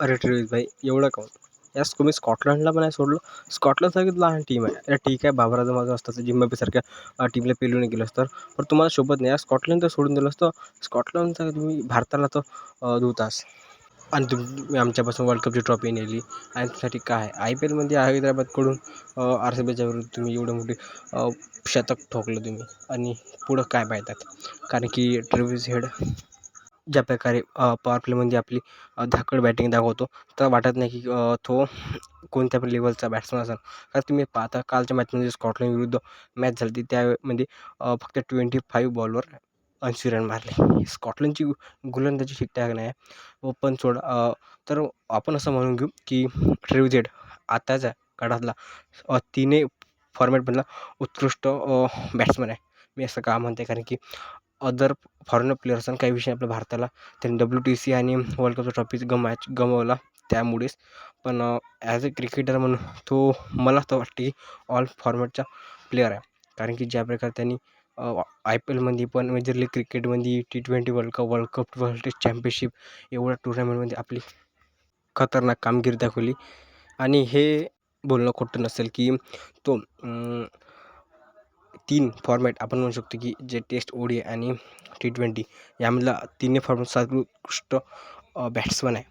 अरे ट्रेविस भाई एवढं काहून यास तुम्ही स्कॉटलंडला पण नाही सोडलं? स्कॉटलंडसारखी लहान टीम आहे. अरे ठीक आहे बाबर माझं असतं जिम्बाब्वेसारख्या टीमला पेलून गेलं असतं. पण तुम्हाला सोबत नाही. या स्कॉटलंड तर सोडून दिलं असतं. स्कॉटलंडचा तुम्ही भारताला तर धुतास. आणि तुम्ही आमच्यापासून वर्ल्ड कपची ट्रॉफी नेली. आणि तुमच्यासाठी काय? आय पी एलमध्ये हैदराबादकडून आर सी बीच्या विरुद्ध तुम्ही एवढं मोठी शतक ठोकलं तुम्ही. आणि पुढं काय पाहतात? कारण की ट्रेव्हिस हेड ज्या प्रकारे पॉवर प्लेमध्ये आपली धाकड बॅटिंग दाखवतो तर वाटत नाही की तो कोणत्या पण लेवलचा बॅट्समन असेल. कारण तुम्ही पाहता कालच्या मॅचमध्ये स्कॉटलंड विरुद्ध मॅच झाली होती त्यामध्ये फक्त ट्वेंटी फाईव्ह बॉलवर ऐंशी रन मारले. स्कॉटलंडची गोलंदाजी ठीकठाक नाही आहे. पण सोडा तर आपण असं म्हणून घेऊ की ट्रेविस हेड आताच्या काळातला फॉर्मॅट बनला उत्कृष्ट बॅट्समन आहे. मी असं का म्हणते कारण की अदर फॉरेनर प्लेयर्स काही विषय आपल्या भारताला. त्यांनी डब्ल्यू टी सी आणि वर्ल्ड कपचा ट्रॉफी ग मॅच गमावला त्यामुळेच. पण ॲज अ क्रिकेटर म्हणून तो मला तर वाटते की ऑल फॉर्मॅटचा प्लेयर आहे. कारण की ज्या प्रकारे त्यांनी आय पी एलमध्ये पण मेजर लीग क्रिकेटमध्ये T twenty world cup world cup world test championship एवढ्या टुर्नामेंटमध्ये आपली खतरनाक कामगिरी दाखवली. आणि हे बोलणं खोटं नसेल की तो तीन फॉर्मॅट आपण म्हणू शकतो की जे टेस्ट ओ डी आणि टी ट्वेंटी यामधला तिन्ही फॉर्मॅट सर्वोत्कृष्ट बॅट्समन आहे.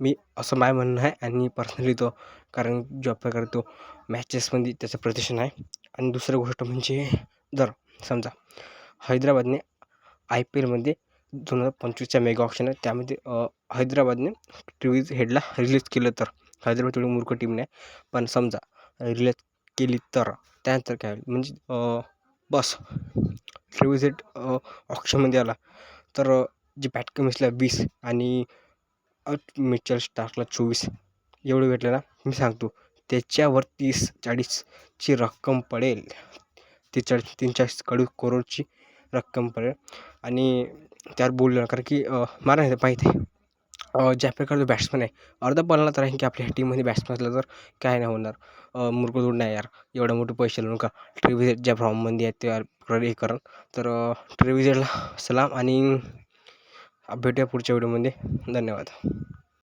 मी असं माय म्हणणं आहे आणि पर्सनली तो कारण ज्या प्रकारे तो मॅचेसमध्ये त्याचं प्रदर्शन आहे. आणि दुसरं गोष्ट म्हणजे जर समजा हैदराबादने आय पी एलमध्ये दोन हजार पंचवीसच्या मेगा ऑप्शन आहे त्यामध्ये हैदराबादने ट्रेविस हेडला रिलीज केलं तर हैदराबाद तेवढी मूर्ख टीम नाही. पण समजा रिलीज केली तर त्यानंतर काय होईल? म्हणजे बस. ट्रेविस हेड ऑप्शनमध्ये आला. तर जे बॅट कमिन्सला वीस आणि मिचल स्टार्कला चोवीस. एवढं भेटलं ना? मी सांगतो. त्याच्यावर तीस चाळीसची रक्कम पडेल. ते चाळीस तीन चाळीस कडू करोडची रक्कम पडेल. आणि त्यावर बोललं कारण की मला नाही माहिती आहे. ज्या प्रकारचं बॅट्समन आहे. अर्धा बोलला तर आहे की आपल्या टीममध्ये बॅट्समन असलं तर काय नाही होणार. मूर्खधूड नाही यार. एवढं मोठं पैसे लावून का? ट्रेविजेट ज्या फॉर्ममध्ये आहेत ते हे करण तर ट्रेविजेटला सलाम आणि भेटूया पुढच्या व्हिडिओमध्ये धन्यवाद.